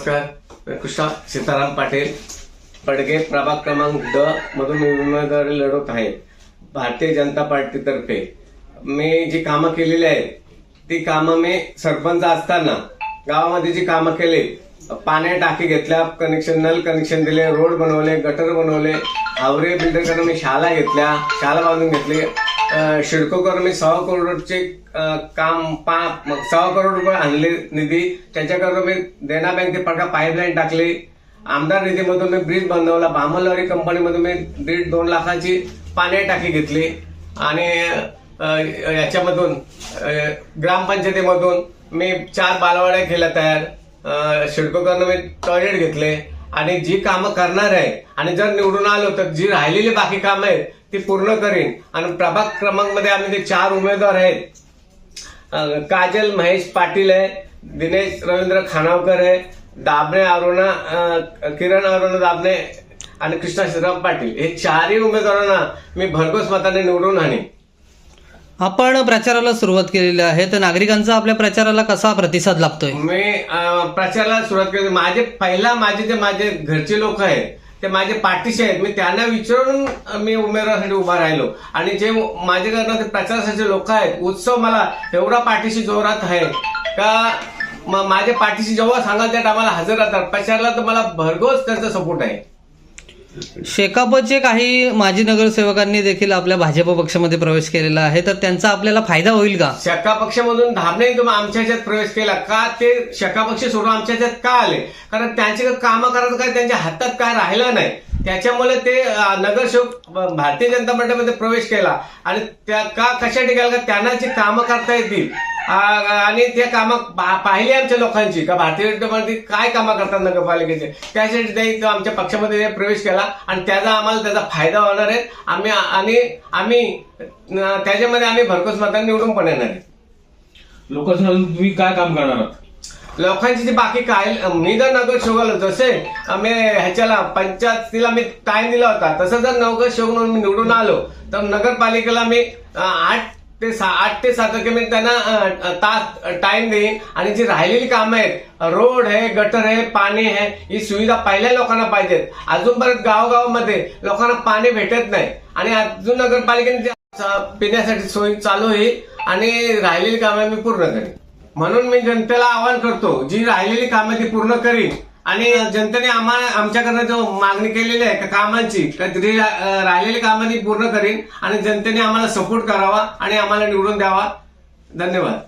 नमस्कार. कृष्णा सीताराम पाटील. पडगे प्रभाग क्रमांक द मधून मी उमेदवारी लढवत आहे. भारतीय जनता पार्टीतर्फे. मी जी कामं केलेली आहेत ती कामं मी सरपंच असताना गावामध्ये जी कामं केली पाण्या टाकी घेतल्या कनेक्शन नल कनेक्शन दिले रोड बनवले गटर बनवले हावरे बिल्डरकडून मी शाळा घेतल्या शाळा बांधून घेतली. अं, शिडको करून मी सहा करोडचे काम पा मग सहा करोड रुपये आणले निधी. त्याच्याकरता मी देना बँकेत पडका पाईपलाईन टाकली. आमदार निधीमधून मी ब्रिज बांधवला भामलवारी कंपनीमधून मी दीड दोन लाखाची पाणी टाकी घेतली. आणि याच्यामधून ग्रामपंचायतीमधून मी चार बालवाड्या केल्या तयार. शिडकोकरनं मी टॉयलेट घेतले. आणि जी कामं करणार आहे आणि जर निवडून आलो तर जी राहिलेली बाकी कामं आहेत ती पूर्ण करीन. आणि प्रभाग क्रमांकमध्ये आम्ही ते चार उमेदवार आहेत काजल महेश पाटील आहे दिनेश रवींद्र खानावकर आहे दाबणे अरुणा किरण अरुणा दाबणे आणि कृष्णा श्रीराम पाटील. हे चारही उमेदवारांना मी भरघोस मताने निवडून आणीन. आपण प्रचाराला सुरुवात केलेली आहे तर नागरिकांचा आपल्या प्रचाराला कसा प्रतिसाद लागतोय मी अं, प्रचाराला सुरुवात केली. माझे पहिला माझे जे माझे घरचे लोक आहेत ते माझे पाठीशी आहेत. मी त्यांना विचारून अं, मी उमेदवारासाठी उभा राहिलो. आणि जे माझे ते प्रचारासाठी लोक आहेत. उत्सव मला एवढा पाठीशी जोरात आहे का म- माझ्या पाठीशी जेव्हा सांगाल त्या टायमाला हजर राहतात. प्रचाराला तर मला भरघोस त्यांचा सपोर्ट आहे. शेकापचे काही माजी नगरसेवकांनी देखील आपल्या भाजप पक्षामध्ये प्रवेश केलेला आहे तर त्यांचा आपल्याला फायदा होईल का? शका पक्षामधून धाबणे तुम्ही आमच्या ह्याच्यात प्रवेश केला का? ते शका पक्ष सोडून आमच्या ह्याच्यात का आले? कारण त्यांचे कामं करायचं काय त्यांच्या हातात काय राहिलं नाही. त्याच्यामुळे ते नगरसेवक भारतीय जनता पार्टीमध्ये प्रवेश केला. आणि त्या का कशा ठिकाणी का? त्यांना जी कामं करता येतील आणि त्या कामं पाहिली आमच्या लोकांची. का भारतीय जनता पार्टी काय कामं करतात नगरपालिकेचे? त्यासाठी ते आमच्या पक्षामध्ये प्रवेश केला आणि त्याचा आम्हाला त्याचा फायदा होणार आहे. आम्ही आणि आम्ही त्याच्यामध्ये आम्ही भरघोस मतांनी निवडून पण येणार आहे. अजून तुम्ही काय काम करणार आहात? लोकांची जी बाकी काय मी जर नगर शोगल जसे आम्ही ह्याच्याला पंचायतीला मी टाइम दिला होता तसं जर नगर शोग म्हणून मी निवडून आलो तर नगरपालिकेला मी आठ ते सा आठ ते सात वाजे म्हणजे मी त्यांना तास टाइम देईन आणि जी राहिलेली कामं आहेत रोड आहे गटर आहे पाणी आहे ही सुविधा पहिल्या लोकांना पाहिजेत. अजूनपर्यंत गावगावामध्ये लोकांना पाणी भेटत नाही. आणि अजून नगरपालिकेने पिण्यासाठी सोयी चालू होईल आणि राहिलेली कामं मी पूर्ण करेन. म्हणून मी जनतेला आवाहन करतो जी राहिलेली कामं ती पूर्ण करीन आणि जनतेने आम्हाला आमच्याकडनं जो मागणी केलेली आहे का कामांची तरी राहिलेली कामं ती पूर्ण करीन आणि जनतेने आम्हाला सपोर्ट करावा आणि आम्हाला निवडून द्यावा. धन्यवाद.